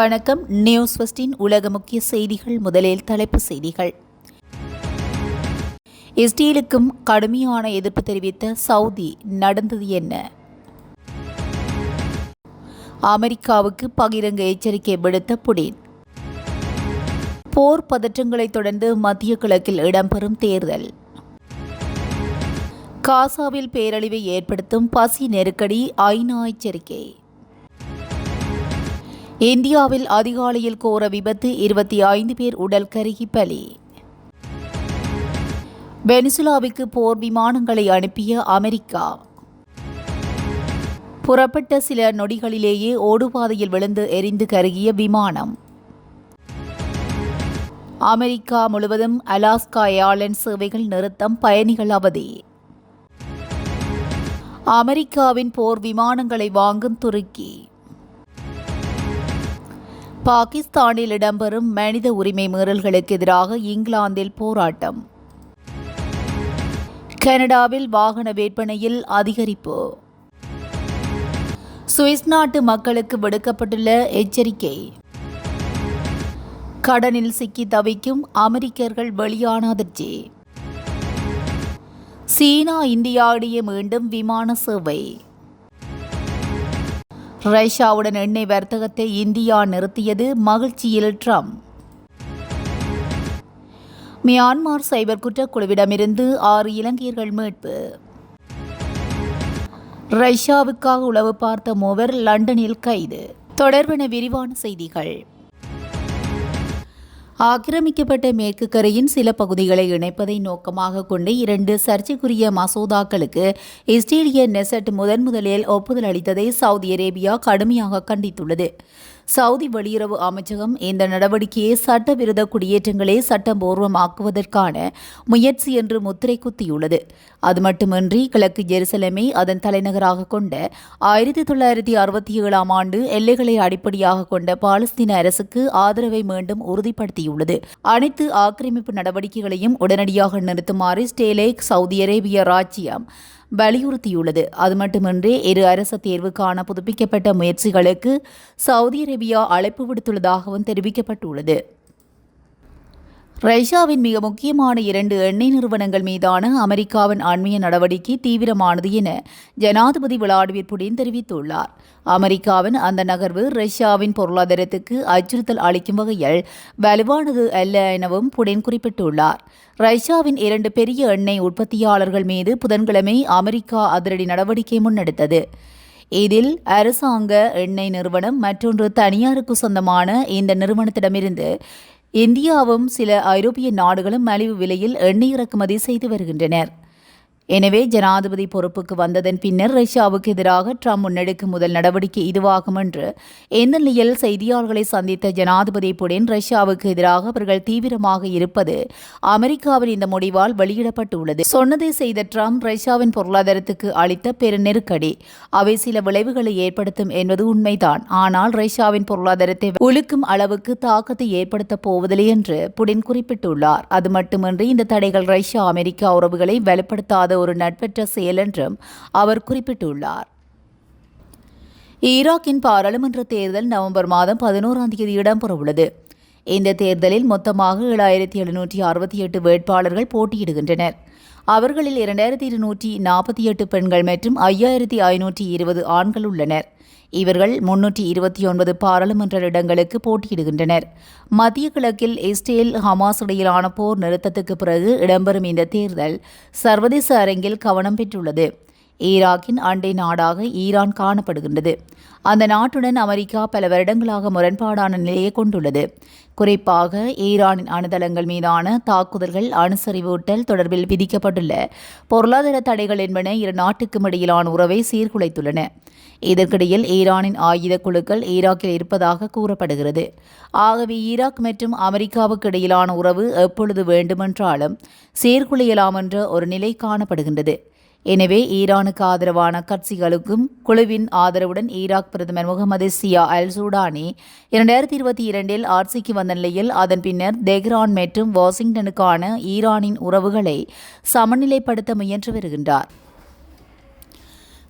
வணக்கம். நியூஸ் ஃபஸ்டின் உலக முக்கிய செய்திகள். முதலில் தலைப்பு செய்திகள். இஸ்ரேலுக்கும் கடுமையான எதிர்ப்பு தெரிவித்த சவுதி நடந்தது என்ன? அமெரிக்காவுக்கு பகிரங்க எச்சரிக்கை விடுத்த புடின். போர் பதற்றங்களைத் தொடர்ந்து மத்திய கிழக்கில் இடம்பெறும் தேர்தல். காசாவில் பேரழிவை ஏற்படுத்தும் பசி நெருக்கடி ஐநா எச்சரிக்கை. இந்தியாவில் அதிகாலையில் கோர விபத்து இருபத்தி ஐந்து பேர் உடல் கருகி பலி. வெனிசுலாவுக்கு போர் விமானங்களை அனுப்பிய அமெரிக்கா. புறப்பட்ட சில நொடிகளிலேயே ஓடுபாதையில் விழுந்து எரிந்து கருகிய விமானம். அமெரிக்கா முழுவதும் அலாஸ்கா ஏர்லைன்ஸ் சேவைகள் நிறுத்தம் பயணிகள் அவதி. அமெரிக்காவின் போர் விமானங்களை வாங்கும் துருக்கி. பாகிஸ்தானில் இடம்பெறும் மனித உரிமை மீறல்களுக்கு எதிராக இங்கிலாந்தில் போராட்டம். கனடாவில் வாகன விற்பனையில் அதிகரிப்பு. சுவிஸ் நாட்டு மக்களுக்கு விடுக்கப்பட்டுள்ள எச்சரிக்கை. கடனில் சிக்கி தவிக்கும் அமெரிக்கர்கள் வெளியான அதிர்ச்சி. சீனா இந்தியா இடையே மீண்டும் விமான சேவை. ரஷ்யாவுடன் எண்ணெய் வர்த்தகத்தை இந்தியா நிறுத்தியது மகிழ்ச்சியில் ட்ரம்ப். மியான்மர் சைபர் குற்றக்குழுவிடமிருந்து ஆறு இலங்கையர்கள் மீட்பு. ரஷ்யாவுக்காக உளவு பார்த்த மூவர் லண்டனில் கைது. தொடர்பின விரிவான செய்திகள். ஆக்கிரமிக்கப்பட்ட மேற்கு கரையின் சில பகுதிகளை இணைப்பதை நோக்கமாக கொண்டு இரண்டு சர்ச்சைக்குரிய மசோதாக்களுக்கு இஸ்ரேலிய நெசட் முதன் முதலில் ஒப்புதல் அளித்ததை சவுதி அரேபியா கடுமையாக கண்டித்துள்ளது. சவுதி வெளியுறவு அமைச்சகம் இந்த நடவடிக்கையை சட்டவிரோத குடியேற்றங்களை சட்டபூர்வமாக்குவதற்கான முயற்சி என்று முத்திரை குத்தியுள்ளது. அது மட்டுமின்றி கிழக்கு ஜெருசலமை அதன் தலைநகராக கொண்ட ஆயிரத்தி தொள்ளாயிரத்தி அறுபத்தி ஏழாம் ஆண்டு எல்லைகளை அடிப்படையாக கொண்ட பாலஸ்தீன அரசுக்கு ஆதரவை மீண்டும் உறுதிப்படுத்தியுள்ளது. அனைத்து ஆக்கிரமிப்பு நடவடிக்கைகளையும் உடனடியாக நிறுத்துமாறு ஸ்டேலேக் சவுதி அரேபிய ராஜ்யம் வலியுறுத்தியுள்ளது. அது மட்டுமின்றி இரு அரச தேர்வுக்கான புதுப்பிக்கப்பட்ட முயற்சிகளுக்கு சவுதி அரேபியா அழைப்பு விடுத்துள்ளதாகவும் தெரிவிக்கப்பட்டுள்ளது. ரஷ்யாவின் மிக முக்கியமான இரண்டு எண்ணெய் நிறுவனங்கள் மீதான அமெரிக்காவின் அண்மைய நடவடிக்கை தீவிரமானது என ஜனாதிபதி விளாடிமிர் புடின் தெரிவித்துள்ளார். அமெரிக்காவின் அந்த நகர்வு ரஷ்யாவின் பொருளாதாரத்துக்கு அச்சுறுத்தல் அளிக்கும் வகையில் வலுவானது அல்ல எனவும் புடின் குறிப்பிட்டுள்ளார். ரஷ்யாவின் இரண்டு பெரிய எண்ணெய் உற்பத்தியாளர்கள் மீது புதன்கிழமை அமெரிக்கா அதிரடி நடவடிக்கை முன்னெடுத்தது. இதில் அரசாங்க எண்ணெய் நிறுவனம் மற்றொன்று தனியாருக்கு சொந்தமான இந்த நிறுவனத்திடமிருந்து இந்தியாவும் சில ஐரோப்பிய நாடுகளும் மலிவு விலையில் எண்ணெய் இறக்குமதி செய்து வருகின்றனர். எனவே ஜனாதிபதி பொறுப்புக்கு வந்ததன் பின்னர் ரஷ்யாவுக்கு எதிராக ட்ரம்ப் முன்னெடுக்கும் முதல் நடவடிக்கை இதுவாகும் என்று இந்த நிலையில் செய்தியாளர்களை சந்தித்த ஜனாதிபதி புடின் ரஷ்யாவுக்கு எதிராக அவர்கள் தீவிரமாக இருப்பது அமெரிக்காவின் இந்த முடிவால் வெளியிடப்பட்டுள்ளது. சொன்னதை செய்த ட்ரம்ப் ரஷ்யாவின் பொருளாதாரத்துக்கு அளித்த பெரு நெருக்கடி அவை சில விளைவுகளை ஏற்படுத்தும் என்பது உண்மைதான். ஆனால் ரஷ்யாவின் பொருளாதாரத்தை உழுக்கும் அளவுக்கு தாக்கத்தை ஏற்படுத்தப் போவதில்லை என்று புடின் குறிப்பிட்டுள்ளார். அது மட்டுமின்றி இந்த தடைகள் ரஷ்யா அமெரிக்கா உறவுகளை வலுப்படுத்தாத ஒரு நட்பற்ற செயல் என்றும் அவர் குறிப்பிட்டுள்ளார். ஈராக்கின் பாராளுமன்ற தேர்தல் நவம்பர் மாதம் பதினோராம் தேதி இடம்பெறவுள்ளது இந்த தேர்தலில் மொத்தமாக ஏழாயிரத்தி எழுநூற்றி அறுபத்தி எட்டு வேட்பாளர்கள் போட்டியிடுகின்றனர். அவர்களில் இரண்டாயிரத்தி இருநூற்றி நாற்பத்தி எட்டு பெண்கள் மற்றும் ஐயாயிரத்தி ஐநூற்றி இருபது ஆண்கள் உள்ளனர். இவர்கள் முன்னூற்றி இருபத்தி ஒன்பது பாராளுமன்ற இடங்களுக்கு போட்டியிடுகின்றனர். மத்திய கிழக்கில் இஸ்ரேல் ஹமாஸ் இடையிலான போர் நிறுத்தத்துக்கு பிறகு இடம்பெறும் இந்த தேர்தல் சர்வதேச அரங்கில் கவனம் பெற்றுள்ளது. ஈராக்கின் அண்டை நாடாக ஈரான் காணப்படுகின்றது. அந்த நாட்டுடன் அமெரிக்கா பல வருடங்களாக முரண்பாடான நிலையை கொண்டுள்ளது. குறிப்பாக ஈரானின் அணுதளங்கள் மீதான தாக்குதல்கள் அணுசரிவூட்டல் தொடர்பில் விதிக்கப்பட்டுள்ள பொருளாதார தடைகள் என்பன இரு நாட்டுக்கும் இடையிலான உறவை சீர்குலைத்துள்ளன. இதற்கிடையில் ஈரானின் ஆயுத குழுக்கள் ஈராக்கில் இருப்பதாக கூறப்படுகிறது. ஆகவே ஈராக் மற்றும் அமெரிக்காவுக்கு இடையிலான உறவு எப்பொழுது வேண்டுமென்றாலும் சீர்குலையலாம் என்ற ஒரு நிலை காணப்படுகின்றது. எனவே ஈரானுக்கு ஆதரவான கட்சிகளுக்கும் குழுவின் ஆதரவுடன் ஈராக் பிரதமர் முகமது சியா அல் சூடானி இரண்டாயிரத்தி இருபத்தி இரண்டில் ஆட்சிக்கு வந்த நிலையில் அதன் பின்னர் தெஹ்ரான் மற்றும் வாஷிங்டனுக்கான ஈரானின் உறவுகளை சமநிலைப்படுத்த முயன்று வருகின்றார்.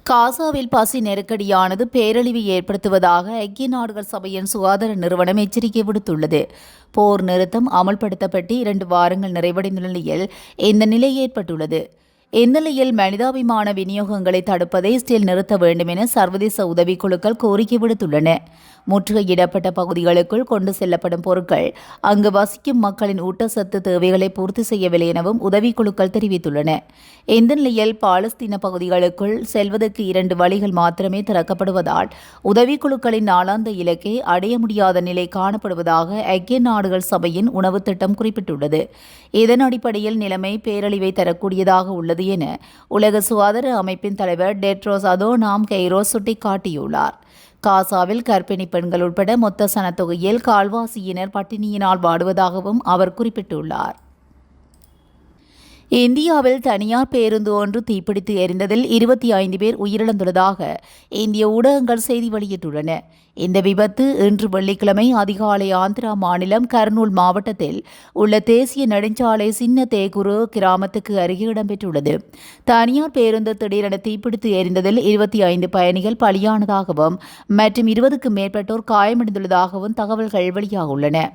காசாவில் பசி நெருக்கடியானது பேரழிவை ஏற்படுத்துவதாக ஐக்கிய நாடுகள் சபையின் சுகாதார நிறுவனம் எச்சரிக்கை விடுத்துள்ளது. போர் நிறுத்தம் அமல்படுத்தப்பட்டு இரண்டு வாரங்கள் நிறைவடைந்துள்ள நிலையில் இந்த நிலை ஏற்பட்டுள்ளது. இந்நிலையில் மனிதாபிமான விநியோகங்களை தடுப்பதை ஸ்டில் நிறுத்த வேண்டும் என சர்வதேச உதவிக்குழுக்கள் கோரிக்கை விடுத்துள்ளன. முற்றுகையிடப்பட்ட பகுதிகளுக்குள் கொண்டு செல்லப்படும் பொருட்கள். அங்கு வசிக்கும் மக்களின் ஊட்டச்சத்து தேவைகளை பூர்த்தி செய்யவில்லை எனவும் உதவிக்குழுக்கள் தெரிவித்துள்ளன. இந்த நிலையில் பாலஸ்தீன பகுதிகளுக்குள் செல்வதற்கு இரண்டு வழிகள் மாத்திரமே திறக்கப்படுவதால் உதவிக்குழுக்களின் நாளாந்த இலக்கை அடைய முடியாத நிலை காணப்படுவதாக ஐக்கிய நாடுகள் சபையின் உணவு திட்டம் குறிப்பிட்டுள்ளது. இதன் அடிப்படையில் நிலைமை பேரழிவை தரக்கூடியதாக உள்ளது என உலக சுகாதார அமைப்பின் தலைவர் டெட்ரோஸ் அதோனாம் கெய்ரோ சுட்டிக்காட்டியுள்ளார். காசாவில் கர்ப்பிணி பெண்கள் உட்பட மொத்த சனத்தொகையில் கால்வாசியினர் பட்டினியினால் வாடுவதாகவும் அவர் குறிப்பிட்டுள்ளார். இந்தியாவில் தனியார் பேருந்து ஒன்று தீப்பிடித்து எரிந்ததில் இருபத்தி ஐந்து பேர் உயிரிழந்துள்ளதாக இந்திய ஊடகங்கள் செய்தி வெளியிட்டுள்ளன. இந்த விபத்து இன்று வெள்ளிக்கிழமை அதிகாலை ஆந்திரா மாநிலம் கர்னூல் மாவட்டத்தில் உள்ள தேசிய நெடுஞ்சாலை சின்ன தேகுரு கிராமத்துக்கு அருகே இடம்பெற்றுள்ளது. தனியார் பேருந்து திடீரென தீப்பிடித்து எரிந்ததில் இருபத்தி ஐந்து பயணிகள் பலியானதாகவும் மற்றும் இருபதுக்கும் மேற்பட்டோர் காயமடைந்துள்ளதாகவும் தகவல்கள் வெளியாகியுள்ளன.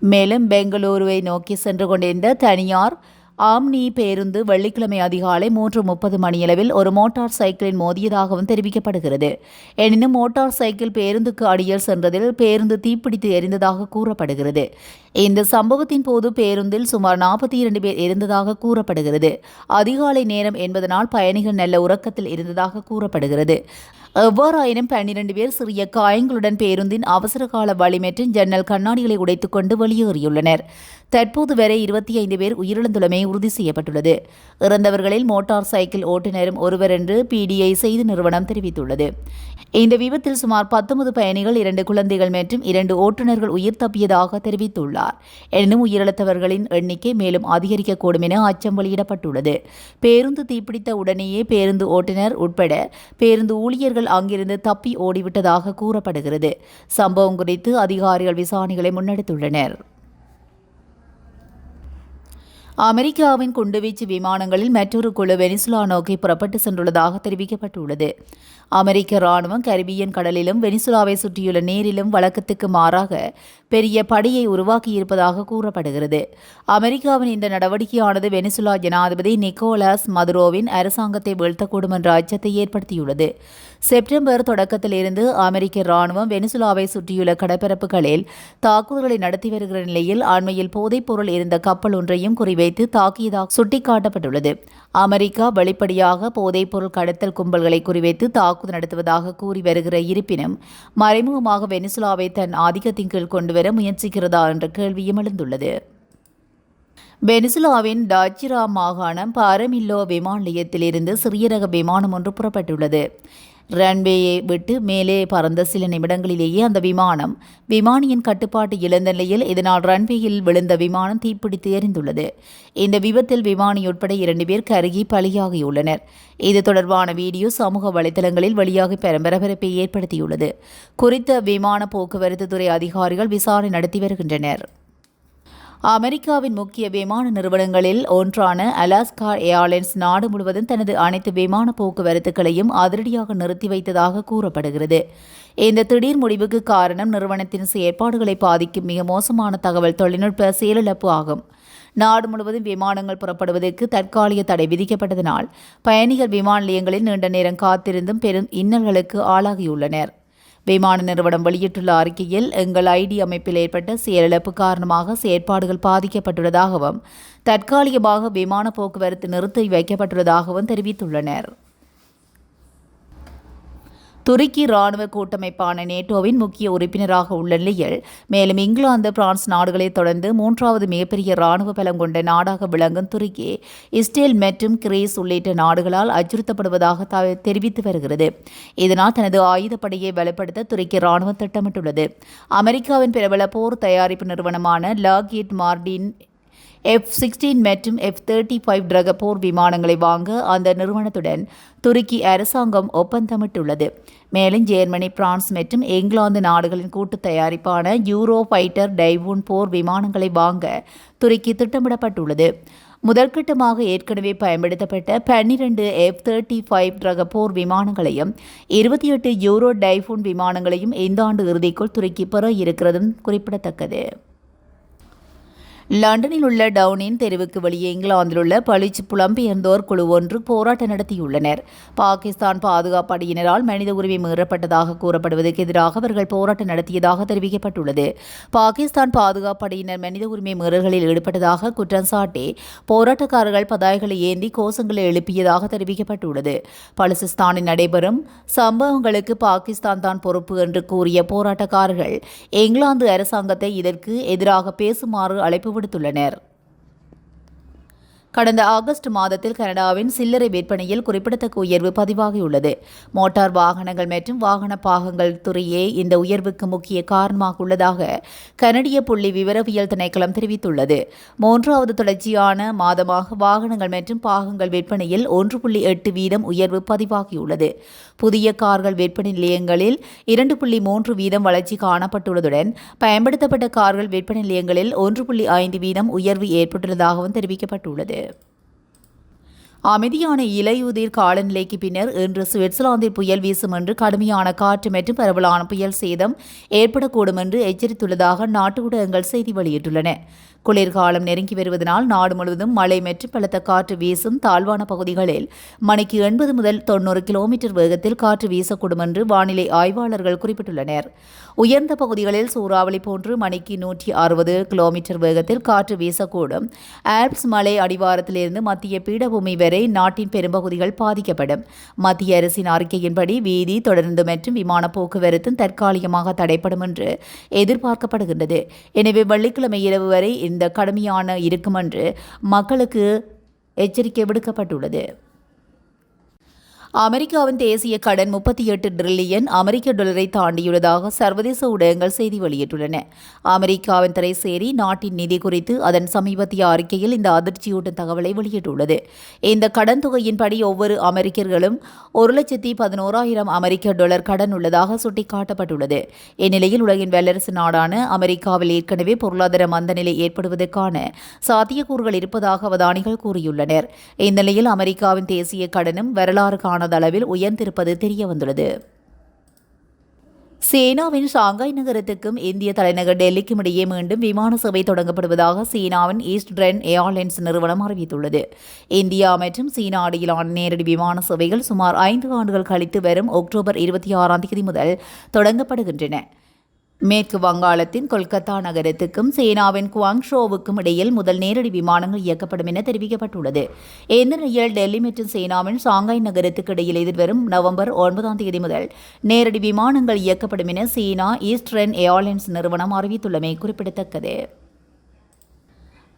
மேலும் பெங்களூருவை நோக்கி சென்று கொண்டிருந்த தனியார் ஆம்னி பேருந்து வெள்ளிக்கிழமை அதிகாலை மூன்று முப்பது மணியளவில் ஒரு மோட்டார் சைக்கிளின் மோதியதாகவும் தெரிவிக்கப்படுகிறது. எனினும் மோட்டார் சைக்கிள் பேருந்துக்கு அடியில் சென்றதில் பேருந்து தீப்பிடித்து எரிந்ததாக கூறப்படுகிறது. இந்த சம்பவத்தின் போது பேருந்தில் சுமார் நாற்பத்தி இரண்டு பேர் இருந்ததாக கூறப்படுகிறது. அதிகாலை நேரம் என்பதனால் பயணிகள் நல்ல உறக்கத்தில் இருந்ததாக கூறப்படுகிறது. எவ்வாறாயினும் பன்னிரண்டு பேர் சிறிய காயங்களுடன் பேருந்தின் அவசரகால வழி ஜன்னல் கண்ணாடிகளை உடைத்துக்கொண்டு வெளியேறியுள்ளனர். தற்போது வரை இருபத்தி ஐந்து பேர் உயிரிழந்துள்ளமை உறுதி செய்யப்பட்டுள்ளது. இறந்தவர்களில் மோட்டார் சைக்கிள் ஓட்டுநரும் ஒருவர் என்று பிடிஐ செய்தி நிறுவனம் தெரிவித்துள்ளது. இந்த விபத்தில் சுமார் பத்தொன்பது பயணிகள் இரண்டு குழந்தைகள் மற்றும் இரண்டு ஓட்டுநர்கள் உயிர் தப்பியதாக தெரிவித்துள்ளார். எனினும் உயிரிழந்தவர்களின் எண்ணிக்கை மேலும் அதிகரிக்கக்கூடும் என அச்சம் வெளியிடப்பட்டுள்ளது. பேருந்து தீப்பிடித்த உடனேயே பேருந்து ஓட்டுநர் உட்பட பேருந்து ஊழியர்கள் அங்கிருந்து தப்பி ஓடிவிட்டதாக கூறப்படுகிறது. சம்பவம் குறித்து அதிகாரிகள் விசாரணைகளை முன்னெடுத்துள்ளனர். அமெரிக்காவின் குண்டுவீச்சு விமானங்களில் மற்றொரு குழு வெனிசுலா நோக்கி புறப்பட்டு சென்றுள்ளதாக தெரிவிக்கப்பட்டுள்ளது. அமெரிக்க ராணுவம் கரிபியன் கடலிலும் வெனிசுலாவை சுற்றியுள்ள நீரிலும் வழக்கத்துக்கு மாறாக பெரிய படையை உருவாக்கியிருப்பதாக கூறப்படுகிறது. அமெரிக்காவின் இந்த நடவடிக்கையானது வெனிசுலா ஜனாதிபதி நிக்கோலாஸ் மதுரோவின் அரசாங்கத்தை வீழ்த்தக்கூடும் என்ற அச்சத்தை ஏற்படுத்தியுள்ளது. செப்டம்பர் தொடக்கத்திலிருந்து அமெரிக்க ராணுவம் வெனிசுலாவை சுற்றியுள்ள கடற்பரப்புகளில் தாக்குதல்களை நடத்தி வருகிற நிலையில் அண்மையில் போதைப்பொருள் இருந்த கப்பல் ஒன்றையும் குறிவைத்து தாக்கியதாக சுட்டிக்காட்டப்பட்டுள்ளது. அமெரிக்கா வெளிப்படையாக போதைப்பொருள் கடத்தல் கும்பல்களை குறிவைத்து தாக்கு தாக்குதல் நடத்துவதாக கூறி வருகிற இருப்பினும் மறைமுகமாக வெனிசுலாவை தன் ஆதிக்கத்தின் கீழ் கொண்டுவர முயற்சிக்கிறதா என்ற கேள்வியும் எழுந்துள்ளது. வெனிசுலாவின் டாச்சிரா மாகாணம் பாரமில்லோ விமான நிலையத்திலிருந்து சிறிய ரக விமானம் ஒன்று புறப்பட்டுள்ளது. ரன்வேயை விட்டு மேலே பறந்த சில நிமிடங்களிலேயே அந்த விமானம் விமானியின் கட்டுப்பாட்டு இழந்த நிலையில் இதனால் ரன்வேயில் விழுந்த விமானம் தீப்பிடித்து எரிந்துள்ளது. இந்த விபத்தில் விமானி உட்பட இரண்டு பேர் கருகி பலியாகியுள்ளனர். இது தொடர்பான வீடியோ சமூக வலைதளங்களில் வெளியாகி பரபரப்பை ஏற்படுத்தியுள்ளது. குறித்த விமான போக்குவரத்து துறை அதிகாரிகள் விசாரணை நடத்தி வருகின்றனர். அமெரிக்காவின் முக்கிய விமான நிறுவனங்களில் ஒன்றான அலாஸ்கா ஏர்லைன்ஸ் நாடு முழுவதும் தனது அனைத்து விமான போக்குவரத்துகளையும் அதிரடியாக நிறுத்தி வைத்ததாக கூறப்படுகிறது. இந்த திடீர் முடிவுக்கு காரணம் நிறுவனத்தின் செயற்பாடுகளை பாதிக்கும் மிக மோசமான தகவல் தொழில்நுட்ப செயலிழப்பு ஆகும். நாடு முழுவதும் விமானங்கள் புறப்படுவதற்கு தற்காலிக தடை விதிக்கப்பட்டதனால் பயணிகள் விமான நிலையங்களில் நீண்ட நேரம் காத்திருந்தும் பெரும் இன்னல்களுக்கு ஆளாகியுள்ளனர். விமான நிறுவனம் வெளியிட்டுள்ள அறிக்கையில் எங்கள் ஐடி அமைப்பில் ஏற்பட்ட செயலிழப்பு காரணமாக செயற்பாடுகள் பாதிக்கப்பட்டுள்ளதாகவும் தற்காலிகமாக விமான போக்குவரத்து நிறுத்தி வைக்கப்பட்டுள்ளதாகவும் தெரிவித்துள்ளனர். துருக்கி ராணுவ கூட்டமைப்பான நேட்டோவின் முக்கிய உறுப்பினராக உள்ள நிலையில் மேலும் இங்கிலாந்து பிரான்ஸ் நாடுகளை தொடர்ந்து மூன்றாவது மிகப்பெரிய ராணுவ பலம் கொண்ட நாடாக விளங்கும் துருக்கி இஸ்ரேல் மற்றும் கிரீஸ் உள்ளிட்ட நாடுகளால் அச்சுறுத்தப்படுவதாக தெரிவித்து வருகிறது. இதனால் தனது ஆயுதப்படையை பலப்படுத்த துருக்கி ராணுவம் திட்டமிட்டுள்ளது. அமெரிக்காவின் பிரபல போர் தயாரிப்பு நிறுவனமான லாகிட் மார்டின் எஃப் சிக்ஸ்டீன் மற்றும் எஃப் தேர்ட்டி ஃபைவ் ரக போர் விமானங்களை வாங்க அந்த நிறுவனத்துடன் துருக்கி அரசாங்கம் ஒப்பந்தமிட்டுள்ளது. மேலும் ஜெர்மனி பிரான்ஸ் மற்றும் இங்கிலாந்து நாடுகளின் கூட்டு தயாரிப்பான யூரோ ஃபைட்டர் டைவூன் போர் விமானங்களை வாங்க துருக்கி திட்டமிடப்பட்டுள்ளது. முதற்கட்டமாக ஏற்கனவே பயன்படுத்தப்பட்ட பன்னிரண்டு எஃப் தேர்ட்டி ஃபைவ் ரக போர் விமானங்களையும் இருபத்தி எட்டு யூரோ டைஃபூன் விமானங்களையும் இந்த ஆண்டு இறுதிக்குள் துருக்கி பெற இருக்கிறதும் குறிப்பிடத்தக்கது. லண்டனில் உள்ள டவுனின் தெருவுக்கு வெளியே இங்கிலாந்தில் உள்ள பளிச்சு புலம்பெயர்ந்தோர் குழு ஒன்று போராட்டம் நடத்தியுள்ளனர். பாகிஸ்தான் பாதுகாப்பு படையினரால் மனித உரிமை மீறப்பட்டதாக கூறப்படுவதற்கு எதிராக அவர்கள் போராட்டம் நடத்தியதாக தெரிவிக்கப்பட்டுள்ளது. பாகிஸ்தான் பாதுகாப்பு படையினர் மனித உரிமை மீறல்களில் ஈடுபட்டதாக குற்றம் சாட்டி போராட்டக்காரர்கள் பதாய்களை ஏந்தி கோஷங்களை எழுப்பியதாக தெரிவிக்கப்பட்டுள்ளது. பலுசிஸ்தானில் நடைபெறும் சம்பவங்களுக்கு பாகிஸ்தான் தான் பொறுப்பு என்று கூறிய போராட்டக்காரர்கள் இங்கிலாந்து அரசாங்கத்தை இதற்கு எதிராக பேசுமாறு அழைப்பு விடுத்துள்ளனர். கடந்த ஆகஸ்ட் மாதத்தில் கனடாவின் சில்லறை விற்பனையில் குறிப்பிடத்தக்க உயர்வு பதிவாகியுள்ளது. மோட்டார் வாகனங்கள் மற்றும் வாகன பாகங்கள் துறையே இந்த உயர்வுக்கு முக்கிய காரணமாக உள்ளதாக கனடிய புள்ளி விவரவியல் திணைக்களம் தெரிவித்துள்ளது. மூன்றாவது தொடர்ச்சியான மாதமாக வாகனங்கள் மற்றும் பாகங்கள் விற்பனையில் ஒன்று புள்ளி எட்டு வீதம் உயர்வு பதிவாகியுள்ளது. புதிய கார்கள் விற்பனை நிலையங்களில் இரண்டு புள்ளி மூன்று வீதம் வளர்ச்சி காணப்பட்டுள்ளதுடன் பயன்படுத்தப்பட்ட கார்கள் விற்பனை நிலையங்களில் ஒன்று புள்ளி ஐந்து வீதம் உயர்வு ஏற்பட்டுள்ளதாகவும் தெரிவிக்கப்பட்டுள்ளது. அமைதியான இலையுதிர் காலநிலைக்கு பின்னர் இன்று சுவிட்சர்லாந்தில் புயல் வீசும் என்று கடுமையான காற்று மற்றும் பரவலான புயல் சேதம் ஏற்படக்கூடும் என்று எச்சரித்துள்ளதாக நாட்டு ஊடகங்கள் செய்தி வெளியிட்டுள்ளன. குளிர்காலம் நெருங்கி வருவதனால் நாடு முழுவதும் மழை மற்றும் பலத்த காற்று வீசும் தாழ்வான பகுதிகளில். மணிக்கு எண்பது முதல் தொன்னூறு கிலோமீட்டர் வேகத்தில் காற்று வீசக்கூடும் என்று வானிலை ஆய்வாளர்கள் குறிப்பிட்டுள்ளனர். உயர்ந்த பகுதிகளில் சூறாவளி போன்று மணிக்கு நூற்றி அறுபது கிலோமீட்டர் வேகத்தில் காற்று வீசக்கூடும். ஆல்ப்ஸ் மலை அடிவாரத்திலிருந்து மத்திய பீடபூமி வரை நாட்டின் பெரும்பகுதிகள் பாதிக்கப்படும். மத்திய அரசின் அறிக்கையின்படி வீதி தொடர்ந்து மற்றும் விமான போக்குவரத்தும் தற்காலிகமாக தடைப்படும் என்று எதிர்பார்க்கப்படுகின்றது. எனவே வெள்ளிக்கிழமை இரவு வரை இந்த கடுமையான இருக்கும் என்று மக்களுக்கு எச்சரிக்கை விடுக்கப்பட்டுள்ளது. அமெரிக்காவின் தேசிய கடன் முப்பத்தி எட்டு டிரில்லியன் அமெரிக்க டாலரை தாண்டியுள்ளதாக சர்வதேச ஊடகங்கள் செய்தி வெளியிட்டுள்ளன. அமெரிக்காவின் திரைசேரி நாட்டின் நிதி குறித்து அதன் சமீபத்திய அறிக்கையில் இந்த அதிர்ச்சியூட்டும் தகவலை வெளியிட்டுள்ளது. இந்த கடன் தொகையின்படி ஒவ்வொரு அமெரிக்கர்களும் ஒரு லட்சத்தி பதினோராயிரம் அமெரிக்க டாலர் கடன் உள்ளதாக சுட்டிக்காட்டப்பட்டுள்ளது. இந்நிலையில் உலகின் வல்லரசு நாடான அமெரிக்காவில் ஏற்கனவே பொருளாதார மந்தநிலை ஏற்படுவதற்கான சாத்தியக்கூறுகள் இருப்பதாக அவதானிகள் கூறியுள்ளனர். இந்நிலையில் அமெரிக்காவின் தேசிய கடனும் வரலாறு காண காணாத அளவில் உயர்ந்திருப்பது தெரியவந்துள்ளது. சீனாவின் ஷாங்காய் நகரத்துக்கும் இந்திய தலைநகர் டெல்லிக்கும் இடையே மீண்டும் விமான சேவை தொடங்கப்படுவதாக சீனாவின் ஈஸ்ட் ஏர்லைன்ஸ் நிறுவனம் அறிவித்துள்ளது. இந்தியா மற்றும் சீனா இடையிலான நேரடி விமான சேவைகள் சுமார் ஐந்து ஆண்டுகள் கழித்து வரும் அக்டோபர் இருபத்தி ஆறாம் தேதி முதல் தொடங்கப்படுகின்றன. மேற்கு வங்காளத்தின் கொல்கத்தா நகரத்துக்கும் சீனாவின் குவாங்ஷோவுக்கும் இடையில் முதல் நேரடி விமானங்கள் இயக்கப்படும் என தெரிவிக்கப்பட்டுள்ளது. இந்த நிலையில் டெல்லி மற்றும் சீனாவின் ஷாங்காய் நகரத்துக்கு இடையில் எதிர்வரும் நவம்பர் ஒன்பதாம் தேதி முதல் நேரடி விமானங்கள் இயக்கப்படும் என சீனா ஈஸ்டர்ன் ஏர்லைன்ஸ் நிறுவனம் அறிவித்துள்ளமை குறிப்பிடத்தக்கது.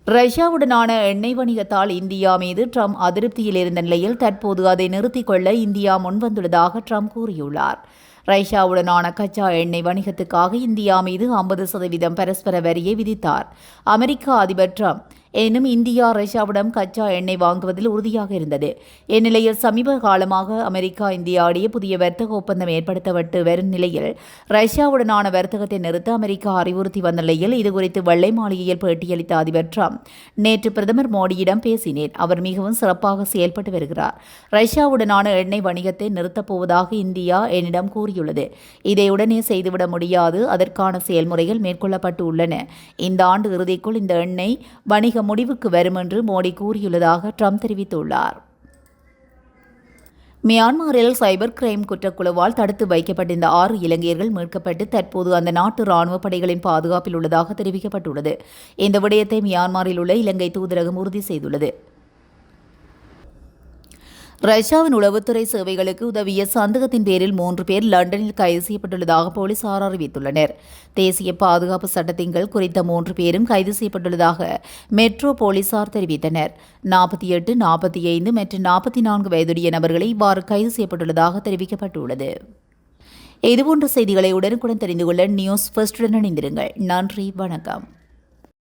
ரஷ்யாவுடனான எண்ணெய் வணிகத்தால் இந்தியா மீது ட்ரம்ப் அதிருப்தியில் இருந்த நிலையில் தற்போது அதை நிறுத்திக் கொள்ள இந்தியா முன்வந்துள்ளதாக ட்ரம்ப் கூறியுள்ளார். ரஷ்யாவுடனான கச்சா எண்ணெய் வணிகத்துக்காக இந்தியா மீது ஐம்பது சதவீதம் பரஸ்பர வரியை விதித்தார். அமெரிக்க அதிபர் ட்ரம்ப் எனினும் இந்தியா ரஷ்யாவிடம் கச்சா எண்ணெய் வாங்குவதில் உறுதியாக இருந்தது. இந்நிலையில் சமீப காலமாக அமெரிக்கா இந்தியா புதிய வர்த்தக ஒப்பந்தம் ஏற்படுத்தப்பட்டு வரும் நிலையில் ரஷ்யாவுடனான வர்த்தகத்தை நிறுத்த அமெரிக்கா அறிவுறுத்தி வந்த நிலையில் இதுகுறித்து வெள்ளை மாளிகையில் பேட்டியளித்த அதிபர் ட்ரம்ப் நேற்று பிரதமர் மோடியிடம் பேசினேன். அவர் மிகவும் சிறப்பாக செயல்பட்டு வருகிறார். ரஷ்யாவுடனான எண்ணெய் வணிகத்தை நிறுத்தப் போவதாக இந்தியா என்னிடம் கூறியுள்ளது. இதை உடனே செய்துவிட முடியாது. அதற்கான செயல்முறைகள் மேற்கொள்ளப்பட்டு உள்ளன. இந்த ஆண்டு இறுதிக்குள் இந்த எண்ணெய் வணிக முடிவுக்கு வரும் என்று மோடி கூறியுள்ளதாக ட்ரம்ப் தெரிவித்துள்ளார். மியான்மரில் சைபர் கிரைம் குற்றக்குழுவால் தடுத்து வைக்கப்பட்டிருந்த ஆறு இலங்கையர்கள் மீட்கப்பட்டு தற்போது அந்த நாட்டு ராணுவ படைகளின் பாதுகாப்பில் உள்ளதாக தெரிவிக்கப்பட்டுள்ளது. இந்த விடயத்தை மியான்மரில் உள்ள இலங்கை தூதரகம் உறுதி செய்துள்ளது. ரஷ்யாவின் உளவுத்துறை சேவைகளுக்கு உதவிய சந்தகத்தின் பேரில் மூன்று பேர் லண்டனில் கைது செய்யப்பட்டுள்ளதாக போலீசார் அறிவித்துள்ளனர். தேசிய பாதுகாப்பு சட்டத்தின் குறித்த மூன்று பேரும் கைது செய்யப்பட்டுள்ளதாக மெட்ரோ போலீசார் தெரிவித்தனர். நாற்பத்தி எட்டு நாற்பத்தி ஐந்து மற்றும் நாற்பத்தி நான்கு வயதுடைய நபர்களை இவ்வாறு கைது செய்யப்பட்டுள்ளதாக தெரிவிக்கப்பட்டுள்ளது. இதுபோன்ற செய்திகளை உடனுக்குடன் தெரிந்து கொள்ள நியூஸ் ஃபர்ஸ்டுடன் இணைந்திருங்கள். நன்றி வணக்கம்.